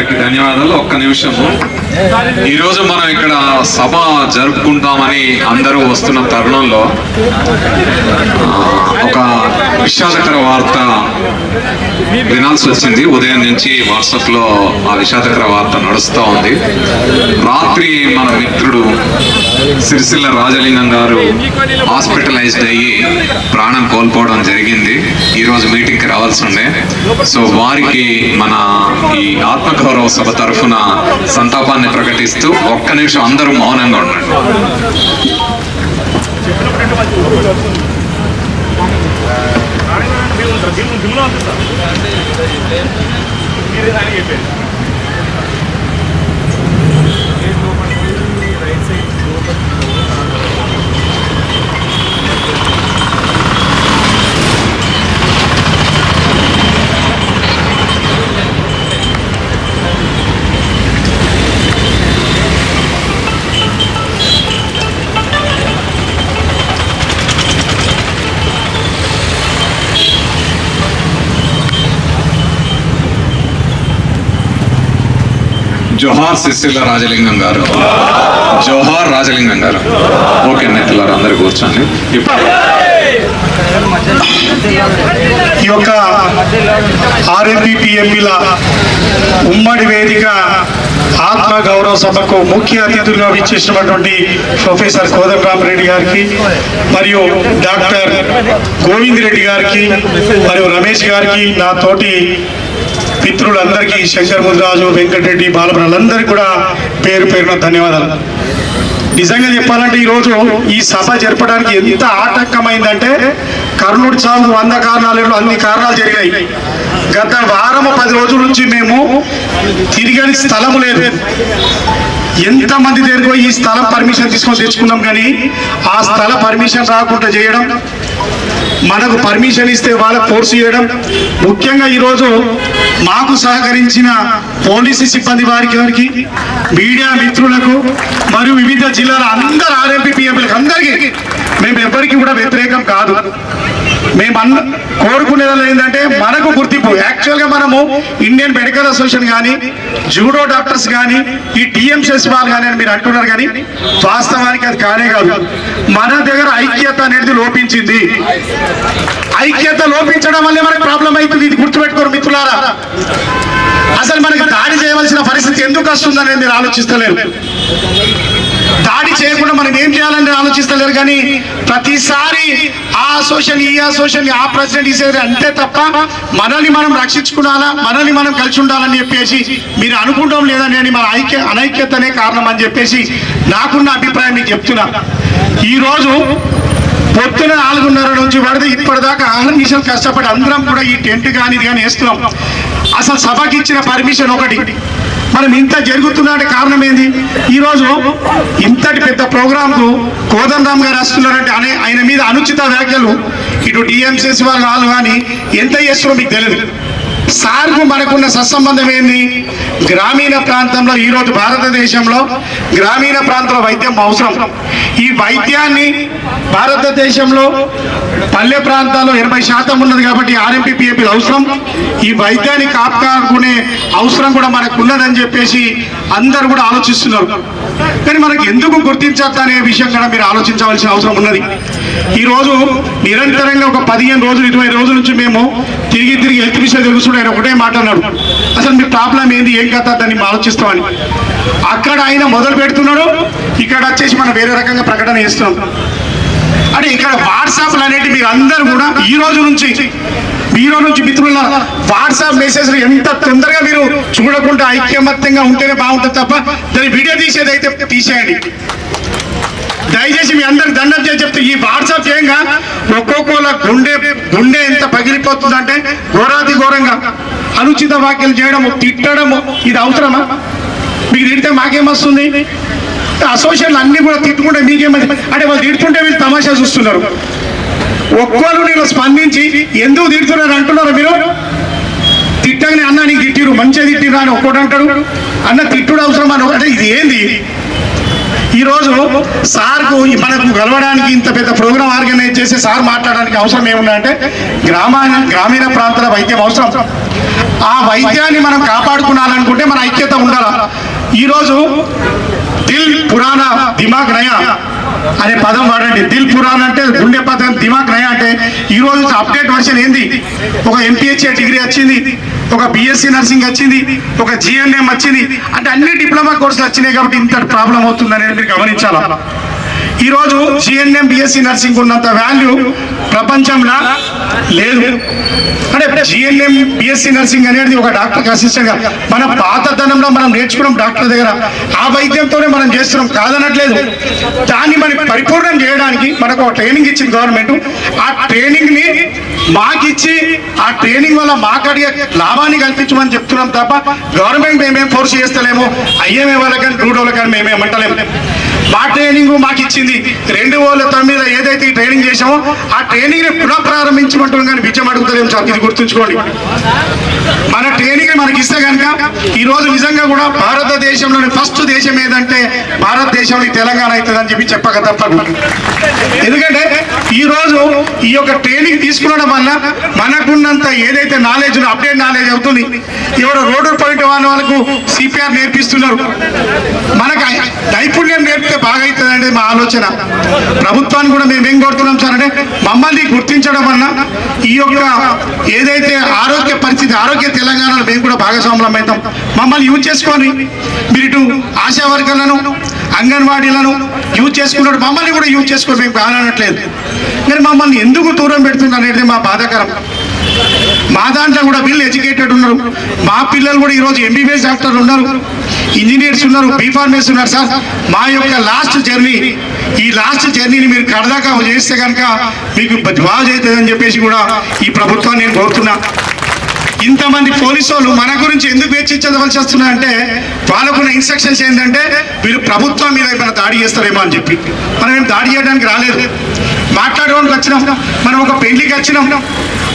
గారికి ధన్యవాదాలు. ఒక్క నిమిషము. ఈ రోజు మనం ఇక్కడ సభ జరుపుకుంటామని అందరూ వస్తున్న తరుణంలో ఒక విషాదకర వార్త వినాల్సి వచ్చింది. ఉదయం నుంచి వాట్సాప్లో ఆ విషాదకర వార్త నడుస్తూ ఉంది. రాత్రి మన మిత్రుడు సిరిసిల్ల రాజలింగం గారు హాస్పిటలైజ్డ్ అయ్యి ప్రాణం కోల్పోవడం జరిగింది. ఈ రోజు రావాల్సి ఉండే. సో వారికి మన ఈ ఆత్మగౌరవ సభ తరఫున సంతాపాన్ని ప్రకటిస్తూ ఒక్క నిమిషం అందరూ మౌనంగా ఉండండి. బిల్లు బిల్లు పంపిస్తాను మీరు అని చెప్పారు జోహార్ సిసిల్ల రాజలింగం గారు. జోహార్ రాజలింగం గారు. ఓకే నెట్లారు అందరు కూర్చోండి. ఇప్పుడు ఈ యొక్క ఆర్ఎంపీ పిఎంపీల ఉమ్మడి వేదిక ఆత్మ గౌరవ సభకు ముఖ్య అతిథులుగా విచ్చేసినటువంటి ప్రొఫెసర్ కోదండరామ్ రెడ్డి గారికి మరియు డాక్టర్ గోవింద్ రెడ్డి గారికి మరియు రమేష్ గారికి నా తోటి మిత్రులందరికీ శంకర్ ముద్రాజు వెంకటరెడ్డి బాలబ్రలందరికీ కూడా పేరు పేరున ధన్యవాదాలు. నిజంగా చెప్పాలంటే ఈరోజు ఈ సభ జరపడానికి ఎంత ఆటంకమైందంటే కర్నూలు చావు వంద కారణాలు అన్ని కారణాలు జరిగాయి. గత వారం పది రోజుల నుంచి మేము తిరిగని స్థలము లేదు. ఎంత మంది ఈ స్థలం పర్మిషన్ తీసుకొని తెచ్చుకున్నాం కానీ ఆ స్థల పర్మిషన్ రాకుండా చేయడం మనకు పర్మిషన్ ఇస్తే వాళ్ళకు ఫోర్స్ చేయడం ముఖ్యంగా ఈరోజు మాకు సహకరించిన పోలీసు సిబ్బంది వారికి వారికి మీడియా మిత్రులకు మరియు వివిధ జిల్లాల అందరు ఆర్ఎంపీ పిఎంపీలకు అందరికీ మేము ఎవరికి కూడా వ్యతిరేకం కాదు. మేము అన్న కోరుకునేది ఏంటంటే మనకు గుర్తింపు. యాక్చువల్గా మనము ఇండియన్ మెడికల్ అసోసియేషన్ కానీ జూడో డాక్టర్స్ కానీ ఈ టీఎంసీఎస్ వాళ్ళు కానీ అని మీరు అంటున్నారు కానీ వాస్తవానికి అది కానే కాదు. మన దగ్గర ఐక్యత అనేది లోపించింది. ఐక్యత లోపించడం వల్లే మనకు ప్రాబ్లం అవుతుంది. ఇది గుర్తుపెట్టుకోరు మిత్రులారా. అసలు మనకి దాడి చేయవలసిన పరిస్థితి ఎందుకు వస్తుందని మీరు ఆలోచిస్తలేరు. దాడి చేయకుండా మనం ఏం చేయాలని ఆలోచిస్తలేరు కానీ ప్రతిసారి ఆ సోషల్ ఈ అసోసియేషన్ ఆ ప్రెసిడెంట్ ఈ అంతే తప్ప మనల్ని మనం రక్షించుకున్నాలా మనల్ని మనం కలిసి ఉండాలని చెప్పేసి మీరు అనుకుంటాం లేదని అని మన ఐక్య అనైక్యతనే కారణం అని చెప్పేసి నాకున్న అభిప్రాయం మీకు చెప్తున్నా. ఈరోజు పొద్దున నాలుగున్నర నుంచి పడితే ఇప్పటిదాకా ఆరు నిమిషాలు కష్టపడి అందరం కూడా ఈ టెంట్ కానీ ఇది కానీ వేస్తున్నాం. అసలు సభకి ఇచ్చిన పర్మిషన్ ఒకటి. మనం ఇంత జరుగుతున్నట్టు కారణం ఏంది? ఈరోజు ఇంతటి పెద్ద ప్రోగ్రాంకు కోదండరామ్ గారు వస్తున్నారంటే అనే ఆయన మీద అనుచిత వ్యాఖ్యలు ఇటు డిఎంసీసీ వాళ్ళు వాళ్ళు కానీ ఎంత చేస్తున్నారో మీకు తెలియదు సార్కు మనకున్న సత్సంబంధం ఏంది? గ్రామీణ ప్రాంతంలో ఈరోజు భారతదేశంలో గ్రామీణ ప్రాంతంలో వైద్యం అవసరం. ఈ వైద్యాన్ని భారతదేశంలో పల్లె ప్రాంతాల్లో ఎనభై శాతం ఉన్నది కాబట్టి ఆర్ఎంపీ అవసరం. ఈ వైద్యాన్ని కాపాడుకునే అవసరం కూడా మనకు ఉన్నదని చెప్పేసి అందరు కూడా ఆలోచిస్తున్నారు. కానీ మనకు ఎందుకు గుర్తించద్దు అనే విషయం కూడా మీరు ఆలోచించవలసిన అవసరం ఉన్నది. ఈరోజు నిరంతరంగా ఒక పదిహేను రోజులు ఇరవై రోజుల నుంచి మేము తిరిగి తిరిగి హెల్త్ విషయం తెలుసుకుంటే ఆయన ఒకటే మాట అసలు మీ ప్రాబ్లం ఏంది ఏం కథ దాన్ని మేము ఆలోచిస్తామని. అక్కడ ఆయన మొదలు పెడుతున్నాడు ఇక్కడ వచ్చేసి మనం వేరే రకంగా ప్రకటన చేస్తున్నాం. కానీ ఇక్కడ వాట్సాప్లు అనేటివి మీరు అందరూ కూడా ఈ రోజు నుంచి ఈ రోజు నుంచి మిత్రుల వాట్సాప్ మెసేజ్లు ఎంత తొందరగా మీరు చూడకుండా ఐక్యమత్యంగా ఉంటేనే బాగుంటుంది తప్ప దాన్ని వీడియో తీసేది అయితే తీసేయండి. దయచేసి మీ అందరికి దండం చేసి చెప్తే ఈ వాట్సాప్ చేయంగా ఒక్కొక్కల గుండె గుండె ఎంత పగిలిపోతుందంటే ఘోరాది ఘోరంగా అనుచిత వ్యాఖ్యలు చేయడము తిట్టడము ఇది అవసరమా? మీకు తిడితే మాకేమొస్తుంది అసోసియేషన్లు అన్ని కూడా తిట్టుకుంటే మీకేమని? అంటే వాళ్ళు తిడుతుంటే వీళ్ళు తమాషా చూస్తున్నారు. ఒక్కరు నేను స్పందించి ఎందుకు తిడుతున్నారు అంటున్నారు మీరు? తిట్టగానే అన్న నీకు తిట్టిరు మంచిగా తిట్టిరు అని ఒక్కడు అంటాడు. అన్న తిట్టుడు అవసరం అని ఒకటి ఇది ఏంది? ఈరోజు సార్కు మనకు కలవడానికి ఇంత పెద్ద ప్రోగ్రామ్ ఆర్గనైజ్ చేసి సార్ మాట్లాడడానికి అవసరం ఏముందంటే గ్రామాల గ్రామీణ ప్రాంతాల వైద్యం అవసరం. ఆ వైద్యాన్ని మనం కాపాడుకున్నాలనుకుంటే మన ఐక్యత ఉండాలి? ఈరోజు దిల్ పురాణ దిమాగ్ నయా. అనే పదం వాడండి. దిల్ పురాణ అంటే గుండె పదం దిమాగ్ నయా అంటే ఈ రోజు అప్డేట్ వర్షన్ ఏంది? ఒక ఎంపీహెచ్ఏ డిగ్రీ వచ్చింది ఒక బిఎస్సి నర్సింగ్ వచ్చింది ఒక జిఎన్ఎం వచ్చింది. అంటే అన్ని డిప్లొమా కోర్సులు వచ్చినాయి కాబట్టి ఇంత ప్రాబ్లం అవుతుంది అనేది మీరు గమనించాలా? ఈరోజు జిఎన్ఎం బిఎస్సి నర్సింగ్ ఉన్నంత వాల్యూ ప్రపంచంలో లేదు. అంటే జిఎన్ఎం బిఎస్సి నర్సింగ్ అనేది ఒక డాక్టర్ అసిస్టెంట్గా మన పాతదనంలో మనం నేర్చుకున్నాం డాక్టర్ దగ్గర. ఆ వైద్యంతోనే మనం చేస్తున్నాం కాదనట్లేదు. దాన్ని మనం పరిపూర్ణం చేయడానికి మనకు ఒక ట్రైనింగ్ ఇచ్చింది గవర్నమెంట్. ఆ ట్రైనింగ్ని మాకిచ్చి ఆ ట్రైనింగ్ వల్ల మాకు అడిగే లాభాన్ని కల్పించమని చెప్తున్నాం తప్ప గవర్నమెంట్ మేమేం ఫోర్స్ చేస్తలేము. ఐఎంఏ వాళ్ళకి కానీ రూడోళ్ళకి కానీ మేమేమంటలేము మా ట్రైనింగ్ మాకు ఇచ్చింది రెండు వేల తొమ్మిదిలో ఏదైతే ఈ ట్రైనింగ్ చేసామో ఆ ట్రైనింగ్ని పునః కానీ బిచ్చం అడుగుతలేము సార్. ఇది గుర్తుంచుకోండి. మనకి ఇస్తే కనుక ఈ రోజు నిజంగా కూడా భారతదేశంలోని ఫస్ట్ దేశం ఏదంటే భారతదేశంలో తెలంగాణ అవుతుందని చెప్పి చెప్పక తప్పదు ఎందుకంటే ఈ రోజు ఈ యొక్క ట్రైనింగ్ తీసుకోవడం వల్ల మనకున్నంత ఏదైతే నాలెడ్జ్ అప్డేట్ నాలెడ్జ్ అవుతుంది. ఎవరో రోడ్డు పాయింట్ వాళ్ళ వాళ్ళకు సిపిఆర్ నేర్పిస్తున్నారు. మనకు నైపుణ్యం నేర్పితే బాగా అనేది మా ఆలోచన. ప్రభుత్వాన్ని కూడా మేము ఏం కోరుతున్నాం సార్ అంటే మమ్మల్ని గుర్తించడం వల్ల ఈ యొక్క ఏదైతే ఆరోగ్య పరిస్థితి ఆరోగ్య తెలంగాణలో మేము కూడా భాగస్వాములం అవుతాం. మమ్మల్ని యూజ్ చేసుకొని మీరు ఇటు ఆశా వర్గాలను అంగన్వాడీలను యూజ్ చేసుకున్నాడు మమ్మల్ని కూడా యూజ్ చేసుకొని మేము కానట్లేదు మీరు మమ్మల్ని ఎందుకు దూరం పెడుతున్నారు అనేది మా బాధాకరం. మా దాంట్లో కూడా వీళ్ళు ఎడ్యుకేటెడ్ ఉన్నారు. మా పిల్లలు కూడా ఈరోజు ఎంబీబీఎస్ డాక్టర్లు ఉన్నారు. ఇంజనీర్స్ ఉన్నారు బీఫార్మేస్ ఉన్నారు సార్. మా యొక్క లాస్ట్ జర్నీ ఈ లాస్ట్ జర్నీని మీరు కడదాకా చేస్తే కనుక మీకు బాగా అవుతుందని చెప్పేసి కూడా ఈ ప్రభుత్వాన్ని నేను కోరుతున్నా. ఇంతమంది పోలీసు వాళ్ళు మన గురించి ఎందుకు వెచ్చించవలసి వస్తున్నా అంటే వాళ్ళకున్న ఇన్స్ట్రక్షన్స్ ఏంటంటే వీళ్ళు ప్రభుత్వం మీద ఏమైనా దాడి చేస్తారేమో అని చెప్పి. మనం ఏం దాడి చేయడానికి రాలేదు. మాట్లాడడానికి వచ్చినాం. మనం ఒక పెళ్ళికి వచ్చినాం.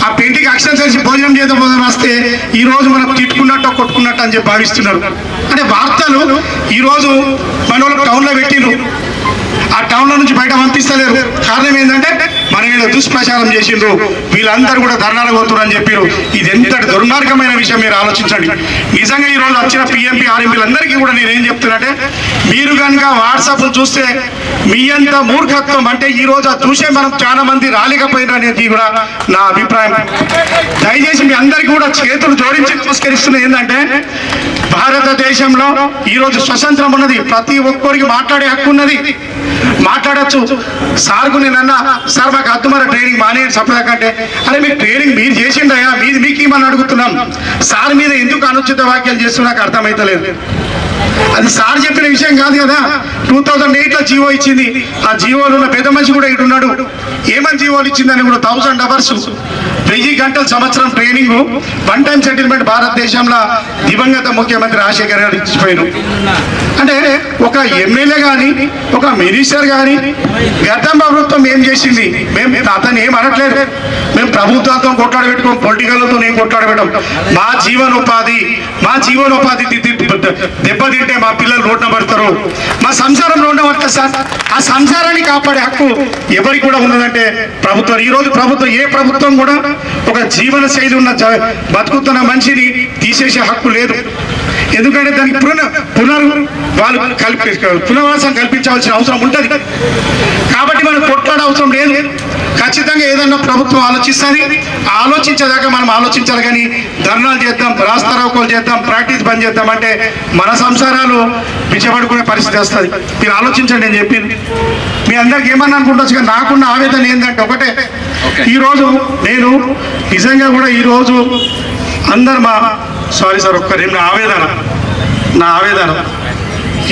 ఆ పెయింటింగ్ అక్షరం చేసి భోజనం చేద్దాం భోజనం వస్తే ఈ రోజు మనం తిట్టుకున్నట్టు కొట్టుకున్నట్టు అని చెప్పి భావిస్తున్నారు. అంటే వార్తలు ఈరోజు మన వాళ్ళు టౌన్లో పెట్టిండ్రు. ఆ టౌన్లో నుంచి బయట పంపిస్తలేరు. కారణం ఏంటంటే మన మీద దుష్ప్రచారం చేసిండ్రు. వీళ్ళందరూ కూడా ధర్నాలు పోతున్నారు అని చెప్పారు ఇది ఎంతటి దుర్మార్గమైన విషయం మీరు ఆలోచించండి. నిజంగా ఈ వచ్చిన పిఎంపీ ఆర్ఎంపీలందరికీ కూడా నేను ఏం చెప్తున్నట్టే మీరు కనుక వాట్సాప్ చూస్తే మీ అంత మూర్ఖత్వం అంటే ఈ రోజు చూసే మనం చాలా మంది రాలేకపోయినా అనేది కూడా నా అభిప్రాయం. దయచేసి మీ అందరికీ కూడా చేతులు జోడించి నమస్కరిస్తున్నది ఏంటంటే భారతదేశంలో ఈరోజు స్వతంత్రం ఉన్నది. ప్రతి ఒక్కరికి మాట్లాడే హక్కు ఉన్నది. మాట్లాడచ్చు. సార్కు నేను అన్నా సార్ మాకు అద్దుమర ట్రైనింగ్ మానేయండి సపదాకా అంటే అరే మీకు ట్రైనింగ్ మీరు చేసిండయా మీది మీకు ఏమని అడుగుతున్నాం? సార్ మీద ఎందుకు అనుచిత వాక్యాలు చేస్తూ నాకు అర్థమైతలేదు. అది సార్ చెప్పిన విషయం కాదు కదా. టూ థౌజండ్ ఎయిట్లో జీవో ఇచ్చింది. ఆ జీవోలో ఉన్న పెద్ద మనిషి కూడా ఇటు ఉన్నాడు. ఏమని ఇచ్చిందని కూడా థౌసండ్ అవర్స్ వెయ్యి గంటల సంవత్సరం ట్రైనింగ్ వన్ టైం సెటిల్మెంట్ భారతదేశంలో దివంగత ముఖ్యమంత్రి రాజశేఖర్ గారు ఇచ్చిపోయారు. అంటే ఒక ఎమ్మెల్యే కానీ ఒక మినిస్టర్ కానీ గత ప్రభుత్వం ఏం చేసింది? మేము అతను ఏం అనట్లేదు. మేము ప్రభుత్వాలతో కొట్లాడబెట్టుకోం పొలిటికల్తో ఏం కొట్లాడబెట్టాం. మా జీవనోపాధి మా జీవనోపాధి ది- దెబ్బతింటే మా పిల్లలు రోడ్న పడతారు మా సంసారం రోడ్న పడతారు సార్. ఆ సంసారాన్ని కాపాడే హక్కు ఎవరికి కూడా ఉన్నదంటే ప్రభుత్వం. ఈ రోజు ప్రభుత్వం ఏ ప్రభుత్వం కూడా ఒక జీవన శైలి ఉన్న బతుకుతున్న మనిషిని తీసేసే హక్కు లేదు. ఎందుకంటే దానికి పునర్ పునర్ వాళ్ళు కల్పి పునర్వాసం కల్పించవలసిన అవసరం ఉంటుంది. కాబట్టి మనం కొట్లాడే అవసరం లేదు. ఖచ్చితంగా ఏదన్నా ప్రభుత్వం ఆలోచిస్తుంది. ఆలోచించేదాకా మనం ఆలోచించాలి కానీ ధర్నాలు చేద్దాం రాస్తారోకోలు చేద్దాం ప్రాక్టీస్ బంద్ చేద్దాం అంటే మన సంసారాలు పిచ్చబడుకునే పరిస్థితి వస్తుంది. మీరు ఆలోచించండి నేను చెప్పింది. మీ అందరికి ఏమన్నా అనుకుంటచ్చు కానీ నాకున్న ఆవేదన ఏంటంటే ఒకటే. ఈరోజు నేను నిజంగా కూడా ఈరోజు అందరు మా సారీ సార్ ఒక్క నా ఆవేదన నా ఆవేదన.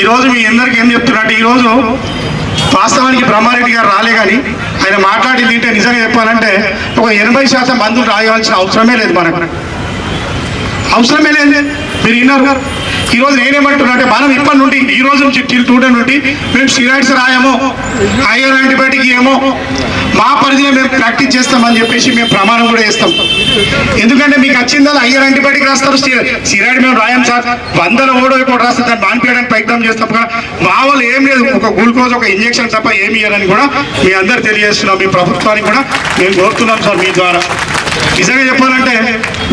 ఈరోజు మీ అందరికి ఏం చెప్తున్నట్టు ఈరోజు వాస్తవానికి బ్రహ్మారెడ్డి గారు రాలే కానీ ఆయన మాట్లాడింది ఏంటంటే నిజంగా చెప్పాలంటే ఒక ఎనభై శాతం మందులు రాయవలసిన అవసరమే లేదు మనకు. అవసరమే లేదు. మీరు విన్నారు ఈ రోజు నేనేమంటున్నా అంటే మనం ఇప్పటి నుండి ఈ రోజు నుంచి టిల్ నుండి మేము స్టిరాయిడ్స్ రాయము ఐరన్ యాంటీబయాటిక్ ఏమో మా పరిధిలో మేము ప్రాక్టీస్ చేస్తామని చెప్పేసి మేము ప్రమాణం కూడా చేస్తాం. ఎందుకంటే మీకు వచ్చిందా ఐరన్ యాంటీబయాటిక్ రాస్తారు? స్టిరాయిడ్ మేము రాయం సార్. వందల ఓడో ఇప్పుడు రాస్తారు. దాన్ని మానిపించడానికి ప్రయత్నం చేస్తాం. కదా మా వాళ్ళు ఏం లేదు. ఒక గ్లూకోజ్ ఒక ఇంజెక్షన్ తప్ప ఏమి ఇవ్వాలని కూడా మీ అందరు తెలియజేస్తున్నాం. మీ ప్రభుత్వానికి కూడా మేము కోరుతున్నాం సార్ మీ ద్వారా. నిజంగా చెప్పాలి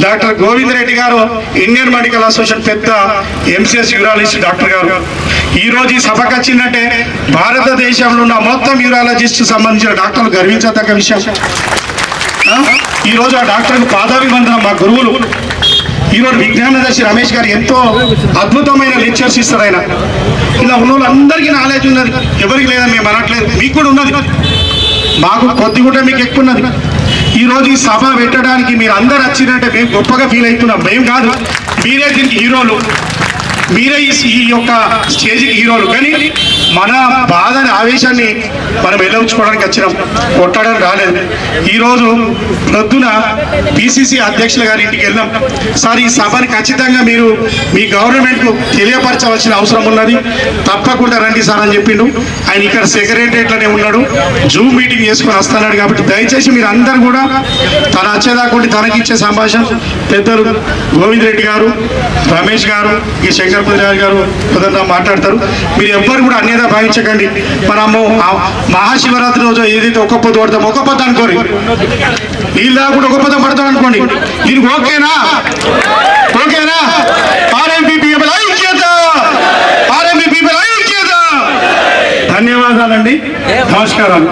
డాక్టర్ గోవింద్ రెడ్డి గారు ఇండియన్ మెడికల్ అసోసియేషన్ పెద్ద ఎంసీఎస్ యూరాలజిస్ట్ డాక్టర్ గారు. ఈ రోజు ఈ సభకు వచ్చిందంటే భారతదేశంలో ఉన్న మొత్తం యూరాలజిస్ట్ సంబంధించిన డాక్టర్లు గర్వించదగ్గ విషయం. ఈ రోజు ఆ డాక్టర్కు పాదాభివందనం మా గురువులు. ఈ రోజు విజ్ఞానదర్శి రమేష్ గారు ఎంతో అద్భుతమైన లెక్చర్స్ ఇస్తారు ఆయన. ఇలా ఉన్న వాళ్ళందరికీ నాలెడ్జ్ ఉన్నది. ఎవరికి లేదని మేము అనట్లేదు. మీకు కూడా ఉన్నది. మాకు కొద్ది కూడా మీకు ఎక్కువ ఉన్నది. ఈరోజు ఈ సభ పెట్టడానికి మీరు అందరు వచ్చిందంటే మేము గొప్పగా ఫీల్ అవుతున్నాం. మేము కాదు మీరే దీనికి హీరోలు మీరే ఈ యొక్క స్టేజ్కి హీరోలు. కానీ మన బాధని ఆవేశాన్ని మనం వెళ్ళవచ్చుకోవడానికి వచ్చినాం. కొట్టడానికి రాలేదు. ఈరోజు ప్రొద్దున పిసిసి అధ్యక్షుల గారి ఇంటికి వెళ్ళాం సార్ ఈ సభని ఖచ్చితంగా మీరు మీ గవర్నమెంట్కు తెలియపరచవలసిన అవసరం ఉన్నది. తప్పకుండా రండి సార్ అని చెప్పిండు. ఆయన ఇక్కడ సెక్రటరియట్లోనే ఉన్నాడు. జూమ్ మీటింగ్ చేసుకుని వస్తున్నాడు కాబట్టి దయచేసి మీరు అందరు కూడా తన వచ్చేదాకా తనకి ఇచ్చే సంభాషణ. పెద్దలు గోవింద్ రెడ్డి గారు రమేష్ గారు ఈ శంకర్ పుదిరాజు గారు కుదరదా మాట్లాడతారు. మీరు ఎవ్వరు కూడా అన్యత భావించకండి. మనము మహాశివరాత్రి రోజు ఏదైతే ఒక్క పొద్దు పడతాం ఒక్క పొద్దు అనుకోరి వీళ్ళు దాకా ఒక్క పొద్దు పడతాం అనుకోండి. దీనికి ఓకేనా? ఓకేనా? ఆర్ఎంపీ పీపుల్ ఐక్యత! ఆర్ఎంపీ పీపుల్ ఐక్యత! ధన్యవాదాలండి. నమస్కారాలు.